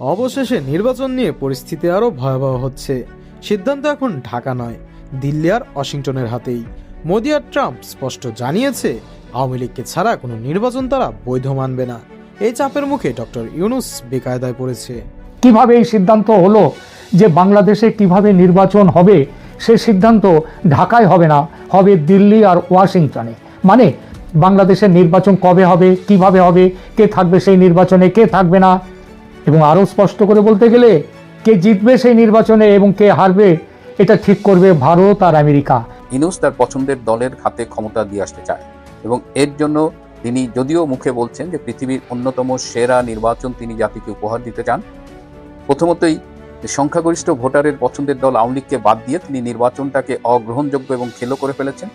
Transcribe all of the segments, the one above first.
অবশেষে নির্বাচন নিয়ে পরিস্থিতি আরও ভয়াবহ হচ্ছে। সিদ্ধান্ত এখন ঢাকা নয়, দিল্লি আর ওয়াশিংটনের হাতেই। মোদি আর ট্রাম্প স্পষ্ট জানিয়েছে, আওয়ামী লীগকে ছাড়া কোনো নির্বাচন তারা বৈধ মানবে না। এই চাপের মুখে ডক্টর ইউনুস বেকায়দায় পড়েছে। কীভাবে এই সিদ্ধান্ত হলো যে বাংলাদেশে কীভাবে নির্বাচন হবে, সে সিদ্ধান্ত ঢাকায় হবে না, হবে দিল্লি আর ওয়াশিংটনে। মানে বাংলাদেশের নির্বাচন কবে হবে, কীভাবে হবে, কে থাকবে সেই নির্বাচনে, কে থাকবে না এবং আরও স্পষ্ট করে বলতে গেলে, কে জিতবে সেই নির্বাচনে এবং কে হারবে, এটা ঠিক করবে ভারত আর আমেরিকা। ইনুস তার পছন্দের দলের হাতে ক্ষমতা দিয়ে আসতে চায় এবং এর জন্য তিনি যদিও মুখে বলছেন যে পৃথিবীর অন্যতম সেরা নির্বাচন তিনি জাতিকে উপহার দিতে চান, প্রথমতই সংখ্যাগরিষ্ঠ ভোটারের পছন্দের দল আওয়ামী লীগকে বাদ দিয়ে তিনি নির্বাচনটাকে অগ্রহণযোগ্য এবং খেলো করে ফেলেছেন।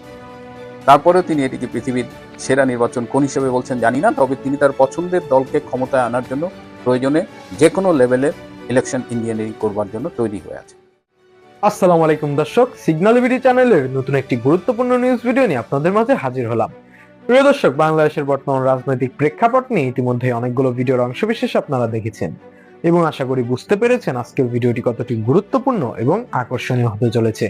তারপরেও তিনি এটিকে পৃথিবীর সেরা নির্বাচন কোন হিসেবে বলছেন জানি না, তবে তিনি তার পছন্দের দলকে ক্ষমতায় আনার জন্য প্রয়োজনে যে কোনো লেভেলে ইলেকশন ইঞ্জিনিয়ারিং করবার জন্য তৈরি হয়ে আছে। আসসালামু আলাইকুম দর্শক সিগন্যাল ভিডি চ্যানেলের নতুন একটি গুরুত্বপূর্ণ নিউজ ভিডিও নিয়ে আপনাদের মাঝে হাজির হলাম। প্রিয় দর্শক, বাংলাদেশের বর্তমান রাজনৈতিক প্রেক্ষাপট নিয়ে ইতিমধ্যে অনেকগুলো ভিডিওর অংশবিশেষ আপনারা দেখেছেন এবং আশা করি বুঝতে পেরেছেন আজকের ভিডিওটি কতটি গুরুত্বপূর্ণ এবং আকর্ষণীয় হতে চলেছে।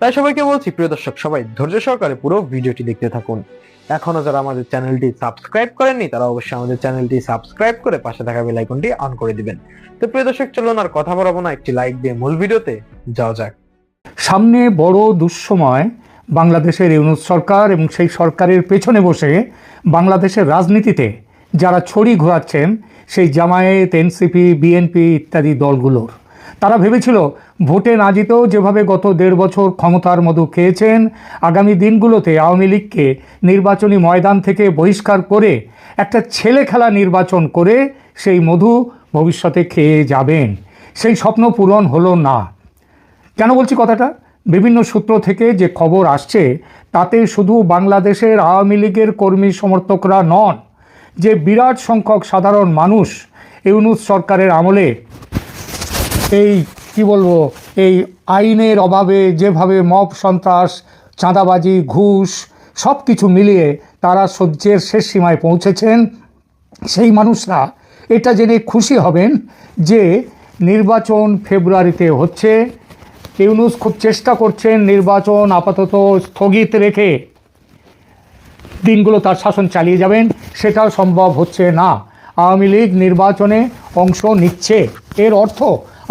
তাই সবাইকে বলছি, প্রিয় দর্শক, সবাই ধৈর্য সহকারে পুরো ভিডিওটি দেখতে থাকুন। এখনও যারা আমাদের চ্যানেলটি সাবস্ক্রাইব করেননি, তারা অবশ্যই আমাদের চ্যানেলটি সাবস্ক্রাইব করে পাশে থাকা বেল আইকনটি অন করে দিবেন। তো প্রিয় দর্শক, চলুন আর কথা বলব না, একটি লাইক দিয়ে মূল ভিডিওতে যাওয়া যাক। সামনে বড় দুঃসময় বাংলাদেশের ইউনুস সরকার এবং সেই সরকারের পেছনে বসে বাংলাদেশের রাজনীতিতে যারা ছড়ি ঘোরাচ্ছেন, সেই জামায়াত, এনসিপি, বিএনপি ইত্যাদি দলগুলোর। তারা ভেবেছিল ভোটে না জিতেও যেভাবে গত দেড় বছর ক্ষমতার মধু খেয়েছেন, আগামী দিনগুলোতে আওয়ামী লীগকে নির্বাচনী ময়দান থেকে বহিষ্কার করে একটা ছেলে খেলা নির্বাচন করে সেই মধু ভবিষ্যতে খেয়ে যাবেন। সেই স্বপ্ন পূরণ হলো না। কেন বলছি কথাটা? বিভিন্ন সূত্র থেকে যে খবর আসছে, তাতে শুধু বাংলাদেশের আওয়ামী লীগের কর্মী সমর্থকরা নন, যে বিরাট সংখ্যক সাধারণ মানুষ ইউনুস সরকারের আমলে এই কি বলব, এই আইনের অভাবে যেভাবে মব সন্ত্রাস, চাঁদাবাজি, ঘুষ সব কিছু মিলিয়ে তারা সহ্যের শেষ সীমায় পৌঁছেছেন, সেই মানুষরা এটা জেনে খুশি হবেন যে নির্বাচন ফেব্রুয়ারিতে হচ্ছে। ইউনুস খুব চেষ্টা করছেন নির্বাচন আপাতত স্থগিত রেখে দিনগুলো তার শাসন চালিয়ে যাবেন, সেটাও সম্ভব হচ্ছে না। আওয়ামী লীগ নির্বাচনে অংশ নিচ্ছে। এর অর্থ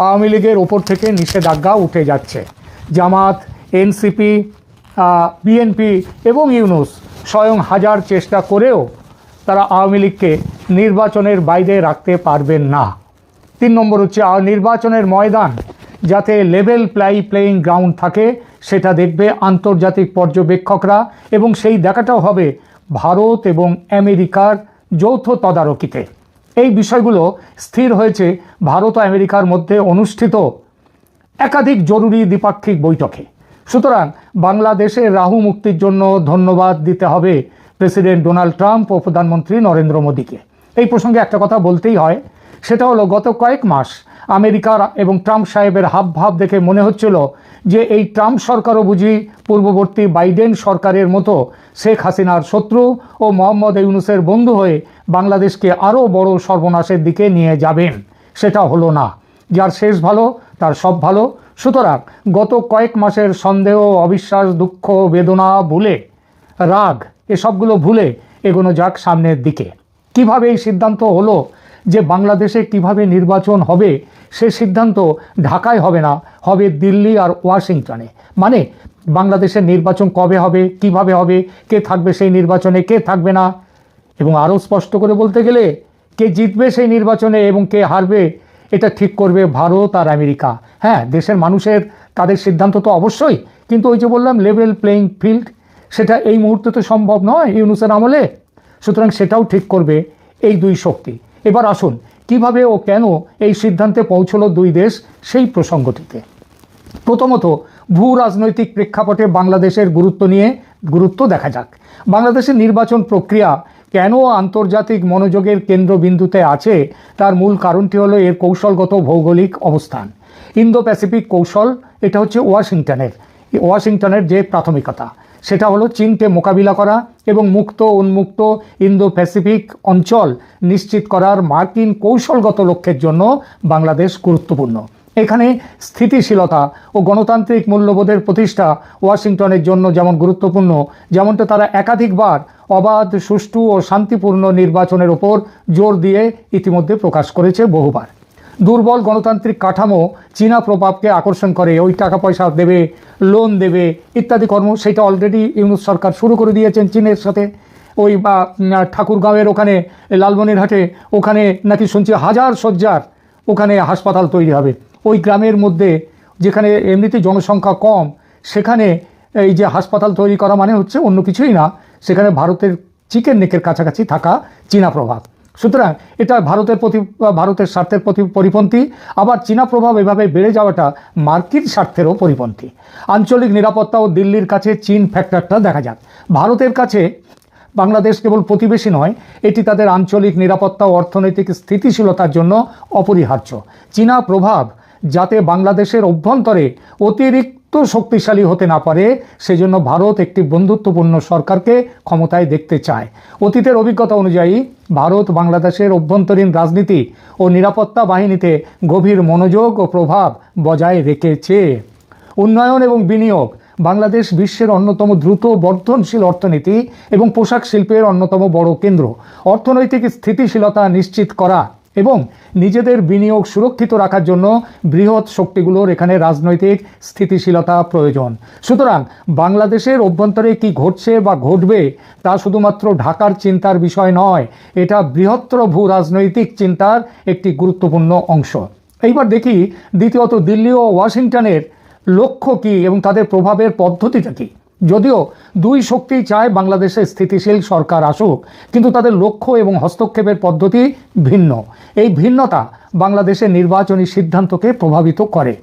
আওয়ামী লীগের ওপর থেকে নিষেধাজ্ঞা উঠে যাচ্ছে। জামাত, এনসিপি বিএনপি এবং ইউনুস স্বয়ং হাজার চেষ্টা করেও তারা আওয়ামী লীগকে নির্বাচনের বাইরে রাখতে পারবেন না। তিন নম্বর হচ্ছে নির্বাচনের ময়দান যাতে লেভেল প্লাই প্লেয়িং গ্রাউন্ড থাকে, সেটা দেখবে আন্তর্জাতিক পর্যবেক্ষকরা এবং সেই দেখাটাও হবে ভারত এবং আমেরিকার যৌথ তদারকিতে। বিষয়গুলো স্থির হয়েছে ভারত ও আমেরিকার মধ্যে অনুষ্ঠিত একাধিক জরুরি দ্বিপাক্ষিক বৈঠকে। সুতরাং বাংলাদেশের রাহু মুক্তির জন্য ধন্যবাদ দিতে হবে প্রেসিডেন্ট ডোনাল্ড ট্রাম্প ও প্রধানমন্ত্রী নরেন্দ্র মোদীকে। এই প্রসঙ্গে একটা কথা বলতেই হয়, সেটা হলো গত কয়েক মাস আমেরিকার এবং ট্রাম্প সাহেবের হাব ভাব দেখে মনে হচ্ছিল যে এই ট্রাম্প সরকারও বুঝি পূর্ববর্তী বাইডেন সরকারের মতো শেখ হাসিনার শত্রু ও মোহাম্মদ ইউনুসের বন্ধু হয়ে বাংলাদেশকে আরও বড় সর্বনাশের দিকে নিয়ে যাবেন, সেটা হলো না। যার শেষ ভালো, তার সব ভালো। সুতরাং গত কয়েক মাসের সন্দেহ, অবিশ্বাস, দুঃখ, বেদনা, ভুলে, রাগ, এসবগুলো ভুলে এগোনো যাক সামনের দিকে। কীভাবে এই সিদ্ধান্ত হলো যে বাংলাদেশে কীভাবে নির্বাচন হবে সে সিদ্ধান্ত ঢাকায় হবে না, হবে দিল্লি আর ওয়াশিংটনে। মানে বাংলাদেশের নির্বাচন কবে হবে, কীভাবে হবে, কে থাকবে সেই নির্বাচনে, কে থাকবে না? এবং আরও স্পষ্ট করে বলতে গেলে, কে জিতবে সেই নির্বাচনে এবং কে হারবে, এটা ঠিক করবে ভারত আর আমেরিকা। হ্যাঁ দেশের মানুষের, তাদের সিদ্ধান্ত তো অবশ্যই, কিন্তু ওই যে বললাম লেভেল প্লেয়িং ফিল্ড সেটা এই মুহূর্তে তো সম্ভব নয় ইউনুসের আমলে। সুতরাং সেটাও ঠিক করবে এই দুই শক্তি। এবার আসুন কীভাবে ও কেন এই সিদ্ধান্তে পৌঁছল দুই দেশ সেই প্রসঙ্গটিতে। প্রথমত, ভূ রাজনৈতিক প্রেক্ষাপটে বাংলাদেশের গুরুত্ব নিয়ে গুরুত্ব দেখা যাক। বাংলাদেশের নির্বাচন প্রক্রিয়া কেন আন্তর্জাতিক মনোযোগের কেন্দ্রবিন্দুতে আছে, তার মূল কারণটি হলো এর কৌশলগত ভৌগোলিক অবস্থান। ইন্দো প্যাসিফিক কৌশল, এটা হচ্ছে ওয়াশিংটনের। ওয়াশিংটনের যে প্রাথমিকতা সেটা হলো চীনকে মোকাবিলা করা এবং মুক্ত, উন্মুক্ত ইন্দো প্যাসিফিক অঞ্চল নিশ্চিত করার মার্কিন কৌশলগত লক্ষ্যের জন্য বাংলাদেশ গুরুত্বপূর্ণ। এখানে স্থিতিশীলতা ও গণতান্ত্রিক মূল্যবোধের প্রতিষ্ঠা ওয়াশিংটনের জন্য যেমন গুরুত্বপূর্ণ, যেমনটা তারা একাধিকবার অবাধ, সুষ্ঠু ও শান্তিপূর্ণ নির্বাচনের ওপর জোর দিয়ে ইতিমধ্যে প্রকাশ করেছে বহুবার। দুর্বল গণতান্ত্রিক কাঠামো চীনা প্রভাবকে আকর্ষণ করে, ওই টাকা পয়সা দেবে লোন দেবে, ইত্যাদি কর্ম, সেটা অলরেডি ইউনুস সরকার শুরু করে দিয়েছেন চীনের সাথে। ওই, বা ঠাকুরগাঁওয়ের ওখানে, লালমনিরহাটে, ওখানে নাকি শুনছি হাজার শয্যার ওখানে হাসপাতাল তৈরি হবে। ওই গ্রামের মধ্যে, যেখানে এমনিতে জনসংখ্যা কম, সেখানে এই যে হাসপাতাল তৈরি করা মানে হচ্ছে অন্য কিছুই না, সেখানে ভারতের চিকেন নেকের কাছাকাছি থাকা চীনা প্রভাব। সুতরাং এটা ভারতের প্রতি ভারতের স্বার্থের প্রতি পরিপন্থী। আবার চীনা প্রভাব এভাবে বেড়ে যাওয়াটা মার্কিন স্বার্থেরও পরিপন্থী। আঞ্চলিক নিরাপত্তা ও দিল্লির কাছে চীন ফ্যাক্টরটা দেখা যাক। ভারতের কাছে বাংলাদেশ কেবল প্রতিবেশী নয়, এটি তাদের আঞ্চলিক নিরাপত্তা ও অর্থনৈতিক স্থিতিশীলতার জন্য অপরিহার্য। চীনা প্রভাব যাতে বাংলাদেশের অভ্যন্তরে অতিরিক্ত শক্তিশালী হতে না পারে, সেজন্য ভারত একটি বন্ধুত্বপূর্ণ সরকারকে ক্ষমতায় দেখতে চায়। অতীতের অভিজ্ঞতা অনুযায়ী, ভারত বাংলাদেশের অভ্যন্তরীণ রাজনীতি ও নিরাপত্তা বাহিনীতে গভীর মনোযোগ ও প্রভাব বজায় রেখেছে। উন্নয়ন এবং বিনিয়োগ, বাংলাদেশ বিশ্বের অন্যতম দ্রুত বর্ধনশীল অর্থনীতি এবং পোশাক শিল্পের অন্যতম বড় কেন্দ্র। অর্থনৈতিক স্থিতিশীলতা নিশ্চিত করা এবং নিজেদের বিনিয়োগ সুরক্ষিত রাখার জন্য বৃহৎ শক্তিগুলোর এখানে রাজনৈতিক স্থিতিশীলতা প্রয়োজন। সুতরাং বাংলাদেশের অভ্যন্তরে কি ঘটছে বা ঘটবে তা শুধুমাত্র ঢাকার চিন্তার বিষয় নয়, এটা বৃহত্তর ভূ রাজনৈতিক চিন্তার একটি গুরুত্বপূর্ণ অংশ। এইবার দেখি দ্বিতীয়ত দিল্লি ও ওয়াশিংটনের লক্ষ্য কী এবং তাদের প্রভাবের পদ্ধতিটা কী? যদিও দুই শক্তি চায় বাংলাদেশে স্থিতিশীল সরকার আসুক, কিন্তু তাদের লক্ষ্য এবং হস্তক্ষেপের পদ্ধতি ভিন্ন। এই ভিন্নতা বাংলাদেশের নির্বাচনী সিদ্ধান্তকে প্রভাবিত করে।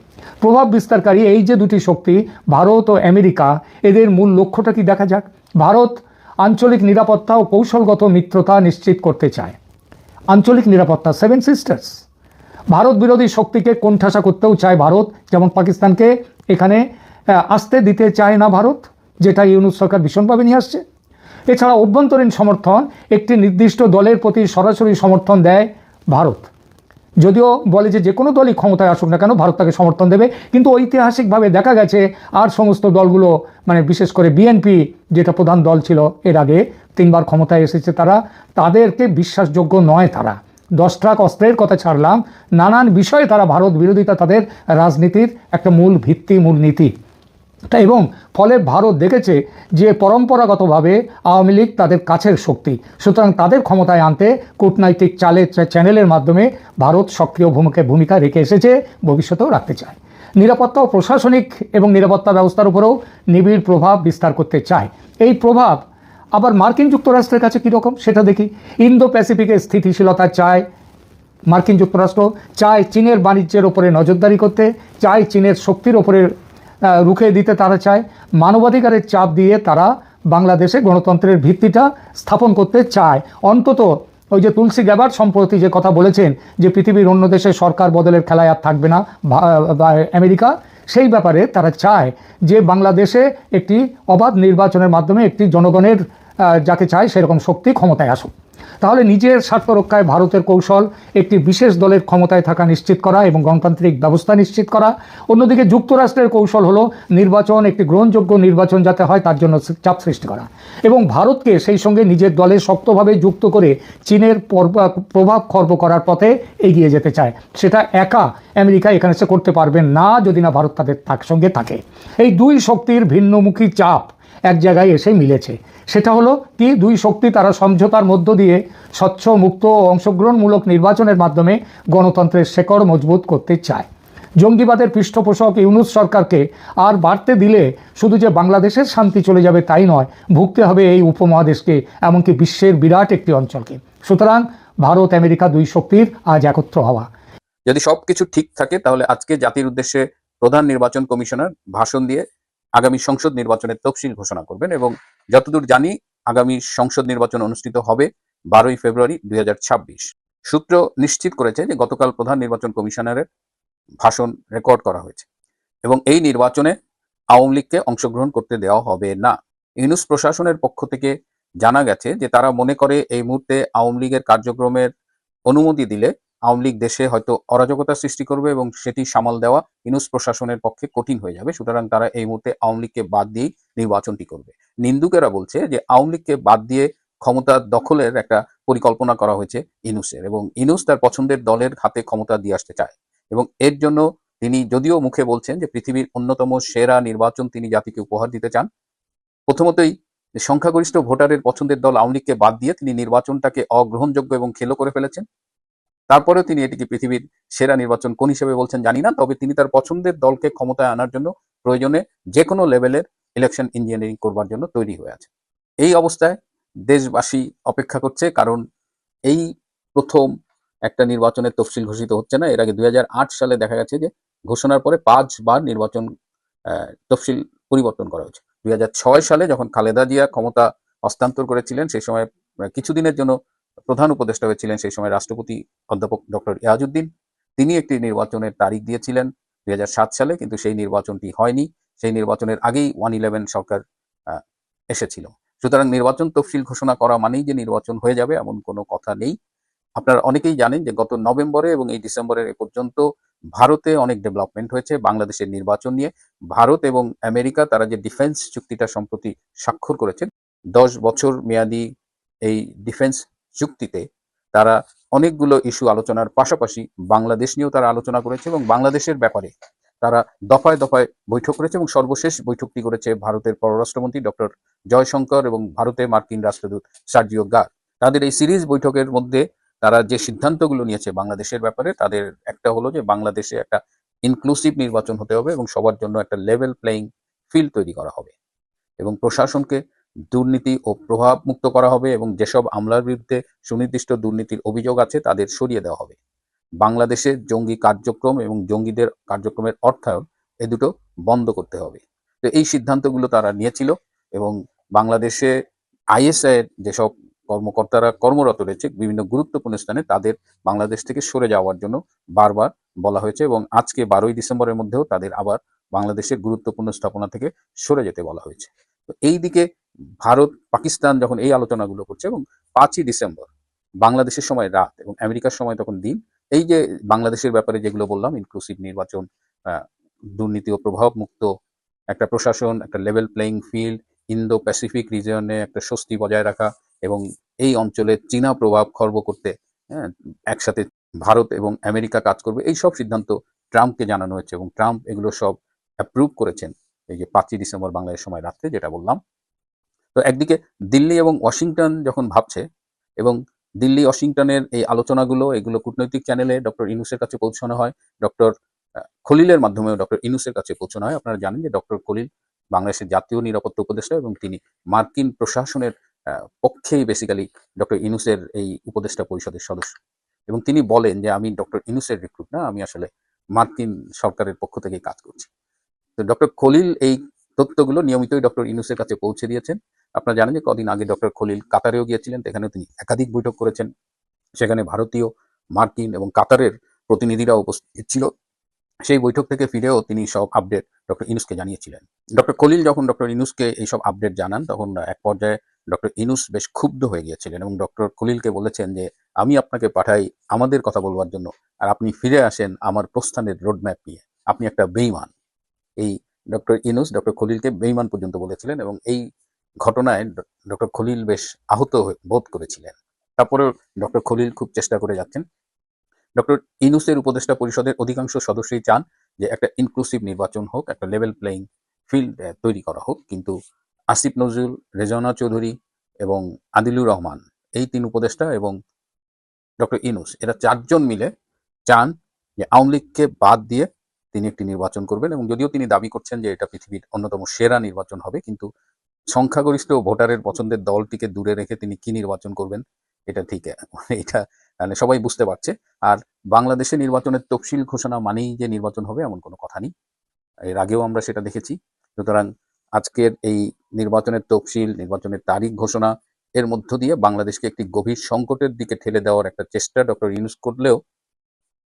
প্রভাব বিস্তারকারী এই যে দুটি শক্তি, ভারত ও আমেরিকা, এদের মূল লক্ষ্যটা কি দেখা যাক? ভারত আঞ্চলিক নিরাপত্তা ও কৌশলগত মিত্রতা নিশ্চিত করতে চায়। আঞ্চলিক নিরাপত্তা সেভেন সিস্টার্স ভারত বিরোধী শক্তিকে কোণঠাসা করতেও চায় ভারত, যেমন পাকিস্তানকে এখানে আসতে দিতে চায় না ভারত। যেটা ইউনুস সরকার ভীষণভাবে নিয়ে আসছে। এছাড়া অভ্যন্তরীণ সমর্থন, একটি নির্দিষ্ট দলের প্রতি সরাসরি সমর্থন দেয় ভারত। যদিও বলে যে যে কোনো দলই ক্ষমতায় আসুক না কেন, ভারত তাকে সমর্থন দেবে। কিন্তু ঐতিহাসিকভাবে দেখা গেছে, আর সমস্ত দলগুলো মানে বিশেষ করে বিএনপি, যেটা প্রধান দল ছিল এর আগে, তিনবার ক্ষমতায় এসেছে তারা, তাদেরকে বিশ্বাসযোগ্য নয় তারা। দশ ট্রাক অস্ত্রের কথা ছাড়লাম, নানান বিষয়ে তারা ভারত বিরোধিতা, তাদের রাজনীতির একটা মূল ভিত্তি, মূল নীতি। এবং ফলে ভারত দেখেছে যে পরম্পরাগতভাবে আওয়ামী লীগ তাদের কাছের শক্তি। সুতরাং তাদের ক্ষমতায় আনতে কূটনৈতিক চালে চ্যানেলের মাধ্যমে ভারত সক্রিয় ভূমিকা ভূমিকা রেখে এসেছে, ভবিষ্যতেও রাখতে চায়। নিরাপত্তা ও প্রশাসনিক এবং নিরাপত্তা ব্যবস্থার উপরেও নিবিড় প্রভাব বিস্তার করতে চায়। এই প্রভাব আবার মার্কিন যুক্তরাষ্ট্রের কাছে কীরকম সেটা দেখি। ইন্দো প্যাসিফিকের স্থিতিশীলতা চায় মার্কিন যুক্তরাষ্ট্র, চায় চীনের বাণিজ্যের ওপরে নজরদারি করতে, চায় চীনের শক্তির ওপরে রুখে দিতে তারা চায়। মানবাধিকারের চাপ দিয়ে তারা বাংলাদেশে গণতন্ত্রের ভিত্তিটা স্থাপন করতে চায়। অন্তত ওই যে তুলসী গ্যাবার সম্প্রতি যে কথা বলেছেন যে পৃথিবীর অন্য দেশে সরকার বদলের খেলায় আর থাকবে না আমেরিকা, সেই ব্যাপারে তারা চায় যে বাংলাদেশে একটি অবাধ নির্বাচনের মাধ্যমে একটি জনগণের যাকে চায় সেরকম শক্তি ক্ষমতায় আসুক। তাহলে নিজের স্বার্থ রক্ষায় ভারতের কৌশল একটি বিশেষ দলের ক্ষমতায় থাকা নিশ্চিত করা এবং গণতান্ত্রিক ব্যবস্থা নিশ্চিত করা। অন্যদিকে যুক্তরাষ্ট্রের কৌশল হলো নির্বাচন, একটি গ্রহণযোগ্য নির্বাচন যাতে হয় তার জন্য চাপ সৃষ্টি করা। এবং ভারতকে সেই সঙ্গে নিজের দলে শক্তভাবে যুক্ত করে চীনের পর্ব- প্রভাব খর্ব করার পথে এগিয়ে যেতে চায়। সেটা একা আমেরিকা এখানে সে করতে পারবেন না যদি না ভারত তাদের সঙ্গে থাকে। এই দুই শক্তির ভিন্নমুখী চাপ এক জায়গায় এসে মিলেছে। সেটা হলো কি দুই শক্তি তারা সমঝোতার মধ্য দিয়ে স্বচ্ছ, মুক্ত ও অংশগ্রহণমূলক নির্বাচনের মাধ্যমে গণতন্ত্রের শেকড় মজবুত করতে চায়। জঙ্গিবাদের পৃষ্ঠপোষক ইউনুস সরকারকে আর বাড়তে দিলে শুধু যে বাংলাদেশের শান্তি চলে যাবে তাই নয়, ভুগতে হবে এই উপমহাদেশকে, এমনকি বিশ্বের বিরাট একটি অঞ্চলকে। সুতরাং ভারত, আমেরিকা দুই শক্তির আজ একত্র হওয়া। যদি সবকিছু ঠিক থাকে, তাহলে আজকে জাতির উদ্দেশ্যে প্রধান নির্বাচন কমিশনার ভাষণ দিয়ে আগামী সংসদ নির্বাচনের তফসিল ঘোষণা করবেন এবং যতদূর জানি আগামী সংসদ নির্বাচন অনুষ্ঠিত হবে বারোই ফেব্রুয়ারি দুই হাজার ছাব্বিশ। সূত্র নিশ্চিত করেছে যে গতকাল প্রধান নির্বাচন কমিশনারের ভাষণ রেকর্ড করা হয়েছে এবং এই নির্বাচনে আওয়ামী লীগকে অংশগ্রহণ করতে দেওয়া হবে না। ইউনুস প্রশাসনের পক্ষ থেকে জানা গেছে যে তারা মনে করে এই মুহূর্তে আওয়ামী লীগের কার্যক্রমের অনুমতি দিলে আওয়ামী লীগ দেশে হয়তো অরাজকতা সৃষ্টি করবে এবং সেটি সামাল দেওয়া ইনুস প্রশাসনের পক্ষে কঠিন হয়ে যাবে। সুতরাং তারা এই মুহূর্তে আওয়ামী লীগকে বাদ দিয়েই নির্বাচনটি করবে। নিন্দুকেরা বলছে যে আওয়ামী লীগকে বাদ দিয়ে ক্ষমতা দখলের একটা পরিকল্পনা করা হয়েছে ইনুসের এবং ইনুস তার পছন্দের দলের হাতে ক্ষমতা দিয়ে আসতে চায় এবং এর জন্য তিনি যদিও মুখে বলছেন যে পৃথিবীর অন্যতম সেরা নির্বাচন তিনি জাতিকে উপহার দিতে চান, প্রথমতই সংখ্যাগরিষ্ঠ ভোটারের পছন্দের দল আওয়ামী লীগকে বাদ দিয়ে তিনি নির্বাচনটাকে অগ্রহণযোগ্য এবং খেলো করে ফেলেছেন। তারপরেও তিনি এটিকে পৃথিবীর সেরা নির্বাচন কোন হিসেবে বলছেন জানি না, তবে তিনি তার পছন্দের দলকে ক্ষমতায় আনার জন্য প্রয়োজনে যে কোনো লেভেলের ইলেকশন ইঞ্জিনিয়ারিং করবার জন্য তৈরি হয়ে আছে এই অবস্থায় দেশবাসী অপেক্ষা করছে, কারণ এই প্রথম একটা নির্বাচনের তফসিল ঘোষিত হচ্ছে না। এর আগে দুই হাজার আট সালে দেখা গেছে যে ঘোষণার পরে পাঁচবার নির্বাচন তফসিল পরিবর্তন করা হয়েছে। দুই হাজার ছয় সালে যখন খালেদা জিয়া ক্ষমতা হস্তান্তর করেছিলেন, সেই সময় কিছুদিনের জন্য প্রধান উপদেষ্টা হয়েছিলেন সেই সময় রাষ্ট্রপতি অধ্যাপক ডক্টর ইয়াজউদ্দিন তিনি একটি নির্বাচনের তারিখ দিয়েছিলেন দুই হাজার সাত সালে, কিন্তু সেই নির্বাচনটি হয়নি। সেই নির্বাচনের আগেই ওয়ান ইলেভেন সরকার এসেছিল। সুতরাং নির্বাচন তফসিল ঘোষণা করা মানেই যে নির্বাচন হয়ে যাবে এমন কোনো কথা নেই। আপনারা অনেকেই জানেন যে গত নভেম্বরে এবং এই ডিসেম্বরের এ পর্যন্ত ভারতে অনেক ডেভেলপমেন্ট হয়েছে বাংলাদেশের নির্বাচন নিয়ে। ভারত এবং আমেরিকা তারা যে ডিফেন্স চুক্তিটা সম্প্রতি স্বাক্ষর করেছেন, দশ বছর মেয়াদি এই ডিফেন্স চুক্তিতে তারা অনেকগুলো ইস্যু আলোচনার পাশাপাশি বাংলাদেশ নিয়েও তারা আলোচনা করেছে এবং বাংলাদেশের ব্যাপারে তারা দফায় দফায় বৈঠক করেছে এবং সর্বশেষ বৈঠকটি করেছে ভারতের পররাষ্ট্রমন্ত্রী ডক্টর জয়শঙ্কর এবং ভারতে মার্কিন রাষ্ট্রদূত সার্জিও গার। তাদের এই সিরিজ বৈঠকের মধ্যে তারা যে সিদ্ধান্তগুলো নিয়েছে বাংলাদেশের ব্যাপারে, তাদের একটা হলো যে বাংলাদেশে একটা ইনক্লুসিভ নির্বাচন হতে হবে এবং সবার জন্য একটা লেভেল প্লেইং ফিল্ড তৈরি করা হবে এবং প্রশাসনকে দুর্নীতি ও প্রভাব মুক্ত করা হবে এবং যেসব আমলার বিরুদ্ধে সুনির্দিষ্ট দুর্নীতির অভিযোগ আছে তাদের সরিয়ে দেওয়া হবে। বাংলাদেশে জঙ্গি কার্যক্রম এবং জঙ্গিদের কার্যক্রমের অর্থায়ন এ দুটো বন্ধ করতে হবে। তো এই সিদ্ধান্তগুলো তারা নিয়েছিল এবং বাংলাদেশে আইএসআই এর যেসব কর্মকর্তারা কর্মরত রয়েছে বিভিন্ন গুরুত্বপূর্ণ স্থানে তাদের বাংলাদেশ থেকে সরে যাওয়ার জন্য বারবার বলা হয়েছে এবং আজকে বারোই ডিসেম্বরের মধ্যেও তাদের আবার বাংলাদেশের গুরুত্বপূর্ণ স্থাপনা থেকে সরে যেতে বলা হয়েছে। তো এই দিকে ভারত পাকিস্তান যখন এই আলোচনাগুলো করছে এবং পাঁচই ডিসেম্বর বাংলাদেশের সময় রাত এবং আমেরিকার সময় তখন দিন এই যে বাংলাদেশের ব্যাপারে যেগুলো বললাম ইনক্লুসিভ নির্বাচন দুর্নীতি ও প্রভাব মুক্ত একটা প্রশাসন একটা level playing field Indo Pacific রিজিয়নে একটা স্বস্তি বজায় রাখা এবং এই অঞ্চলে চীনা প্রভাব খর্ব করতে হ্যাঁ, একসাথে ভারত এবং আমেরিকা কাজ করবে এই সব সিদ্ধান্ত ট্রাম্পকে জানানো হয়েছে এবং ট্রাম্প এগুলো সব অ্যাপ্রুভ করেছেন। এই যে পাঁচই ডিসেম্বর বাংলাদেশ সময় রাত্রে যেটা বললাম। তো একদিকে দিল্লি এবং ওয়াশিংটন যখন ভাবছে এবং দিল্লি, ওয়াশিংটনের এই আলোচনাগুলো, এগুলো কূটনৈতিক চ্যানেলে ডক্টর ইনুসের কাছে পৌঁছানো হয়, ডক্টর খলিলের মাধ্যমেও ডক্টর ইনুসের কাছে পৌঁছানো হয়। আপনারা জানেন যে ডক্টর খলিল বাংলাদেশের জাতীয় নিরাপত্তা উপদেষ্টা এবং তিনি মার্কিন প্রশাসনের পক্ষেই বেসিক্যালি ডক্টর ইনুসের এই উপদেষ্টা পরিষদের সদস্য। এবং তিনি বলেন যে, আমি ডক্টর ইনুসের রিক্রুট না, আমি আসলে মার্কিন সরকারের পক্ষ থেকে কাজ করছি। তো ডক্টর খলিল এই তথ্যগুলো নিয়মিতই ডক্টর ইনুসের কাছে পৌঁছে দিয়েছেন। আপনারা জানেন যে কদিন আগে ডক্টর খলিল কাতারেও গিয়েছিলেন সেখানে তিনি একাধিক বৈঠক করেছেন। সেখানে ভারতীয়, মার্কিন এবং কাতারের প্রতিনিধিরা উপস্থিত ছিল। সেই বৈঠক থেকে ফিরেও তিনি সব আপডেট ডক্টর ইনুসকে জানিয়েছিলেন। ডক্টর খলিল যখন ডক্টর ইনুসকে এইসব আপডেট জানান, তখন এক পর্যায়ে ডক্টর ইনুস বেশ ক্ষুব্ধ হয়ে গিয়েছিলেন এবং ডক্টর খলিলকে বলেছেন যে, আমি আপনাকে পাঠাই আমাদের কথা বলবার জন্য, আর আপনি ফিরে আসেন আমার প্রস্থানের রোডম্যাপ নিয়ে। আপনি একটা বেইমান এই ডক্টর ইনুস, ডক্টর খলিলকে বেইমান পর্যন্ত বলেছিলেন এবং এই ঘটনায় ডক্টর খলিল বেশ আহত বোধ করেছিলেন। তারপরে ডক্টর খলিল খুব চেষ্টা করে যাচ্ছেন। ডক্টর ইনুসের উপদেষ্টা পরিষদের অধিকাংশ সদস্যই চান যে একটা ইনক্লুসিভ নির্বাচন হোক, একটা লেভেল প্লেইং ফিল্ড তৈরি করা হোক। কিন্তু আসিফ নজরুল, রেজওয়ানা চৌধুরী এবং আদিলুর রহমান, এই তিন উপদেষ্টা এবং ডক্টর ইনুস, এরা চারজন মিলে চান যে আওয়ামী লীগকে বাদ দিয়ে তিনি একটি নির্বাচন করবেন এবং যদিও তিনি দাবি করছেন যে এটা পৃথিবীর অন্যতম সেরা নির্বাচন হবে, কিন্তু সংখ্যাগরিষ্ঠ ভোটারের পছন্দের দলটিকে দূরে রেখে তিনি কি নির্বাচন করবেন, এটা ঠিক, এটা মানে সবাই বুঝতে পারছে। আর বাংলাদেশে নির্বাচনের তফসিল ঘোষণা মানেই যে নির্বাচন হবে এমন কোনো কথা নেই। এর আগেও আমরা সেটা দেখেছি। সুতরাং আজকের এই নির্বাচনের তফসিল, নির্বাচনের তারিখ ঘোষণা, এর মধ্য দিয়ে বাংলাদেশকে একটি গভীর সংকটের দিকে ঠেলে দেওয়ার একটা চেষ্টা ডক্টর ইউনুস করলেও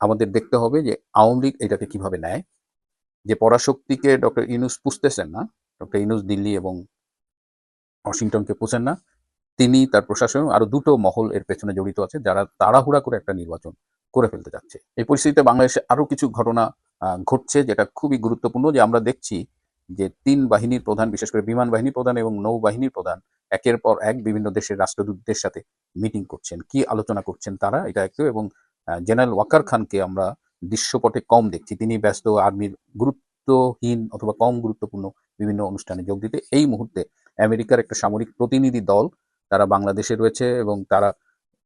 আমাদের দেখতে হবে যে আওয়ামী লীগ এটাকে কীভাবে নেয়। যে পরাশক্তিকে ডক্টর ইনুস পুষতেছেন না, ডক্টর ইনুস দিল্লি এবং ওয়াশিংটনকে পুষেন না, তিনি তার প্রশাসন আরও দুটো মহল এর পেছনে জড়িত আছে, যারা তাড়াহুড়া করে একটা নির্বাচন করে ফেলতে যাচ্ছে। এই পরিস্থিতিতে বাংলাদেশে আরও কিছু ঘটনা ঘটছে যেটা খুবই গুরুত্বপূর্ণ যে আমরা দেখছি যে তিন বাহিনীর প্রধান, বিশেষ করে বিমান বাহিনী প্রধান এবং নৌবাহিনীর প্রধান, একের পর এক বিভিন্ন দেশের রাষ্ট্রদূতদের সাথে মিটিং করছেন, কি আলোচনা করছেন তারা, এটা একটু এবং জেনারেল ওয়াকার খানকে আমরা দৃশ্যপটে কম দেখছি। তিনি ব্যস্ত, আর্মির গুরুত্বহীন অথবা কম গুরুত্বপূর্ণ বিভিন্ন অনুষ্ঠানে যোগ দিতে। এই মুহূর্তে আমেরিকার একটা সামরিক প্রতিনিধি দল তারা বাংলাদেশে রয়েছে এবং তারা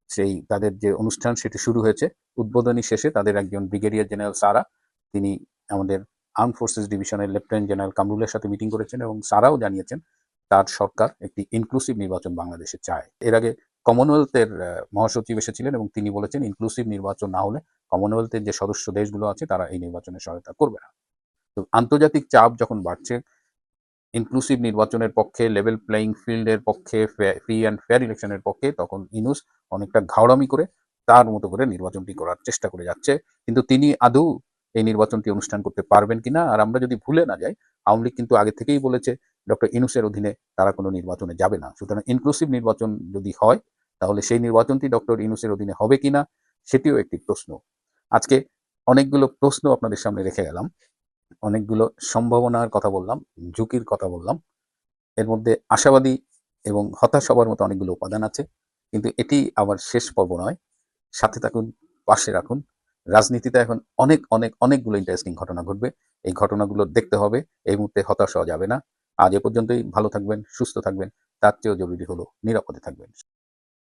সেই, তাদের যে অনুষ্ঠান সেটি শুরু হয়েছে। উদ্বোধনী শেষে তাদের একজন ব্রিগেডিয়ার জেনারেল সারা, তিনি আমাদের আর্ম ফোর্সেস ডিভিশনের লেফটেন্যান্ট জেনারেল কামরুলের সাথে মিটিং করেছেন এবং সারাও জানিয়েছেন তার সরকার একটি ইনক্লুসিভ নির্বাচন বাংলাদেশে চায়। এর আগে কমনওয়েলথের মহাসচিব এসেছিলেন এবং তিনি বলেছেন ইনক্লুসিভ নির্বাচন না হলে কমনওয়েলথের যে সদস্য দেশগুলো আছে তারা এই নির্বাচনে সহায়তা করবে না। তো আন্তর্জাতিক চাপ যখন বাড়ছে ইনক্লুসিভ নির্বাচনের পক্ষে লেভেল প্লেয়িং ফিল্ডের পক্ষে ফ্রি অ্যান্ড ফেয়ার ইলেকশনের পক্ষে তখন ইনুস অনেকটা ঘাওড়ামি করে তার মতো করে নির্বাচনটি করার চেষ্টা করে যাচ্ছে। কিন্তু তিনি আদৌ এই নির্বাচনটি অনুষ্ঠান করতে পারবেন কিনা? আর আমরা যদি ভুলে না যাই, আওয়ামী লীগ কিন্তু আগে থেকেই বলেছে, ডক্টর ইনুসের অধীনে তারা কোনো নির্বাচনে যাবে না। সুতরাং ইনক্লুসিভ নির্বাচন যদি হয় তাহলে সেই নির্বাচনটি ডক্টর ইনুসের অধীনে হবে কিনা সেটিও একটি প্রশ্ন। আজকে অনেকগুলো প্রশ্ন আপনাদের সামনে রেখে গেলাম। অনেকগুলো সম্ভাবনার কথা বললাম, ঝুঁকির কথা বললাম। এর মধ্যে আশাবাদী এবং হতাশ হবার মতো অনেকগুলো উপাদান আছে, কিন্তু এটি আবার শেষ পর্ব নয়। সাথে থাকুন, পাশে রাখুন। রাজনীতিতে এখন অনেক অনেক, অনেকগুলো ইন্টারেস্টিং ঘটনা ঘটবে। এই ঘটনাগুলো দেখতে হবে। এই মুহূর্তে হতাশ হওয়া যাবে না। আজ এ পর্যন্তই। ভালো থাকবেন, সুস্থ থাকবেন। তার চেয়েও জরুরি হলো নিরাপদে থাকবেন।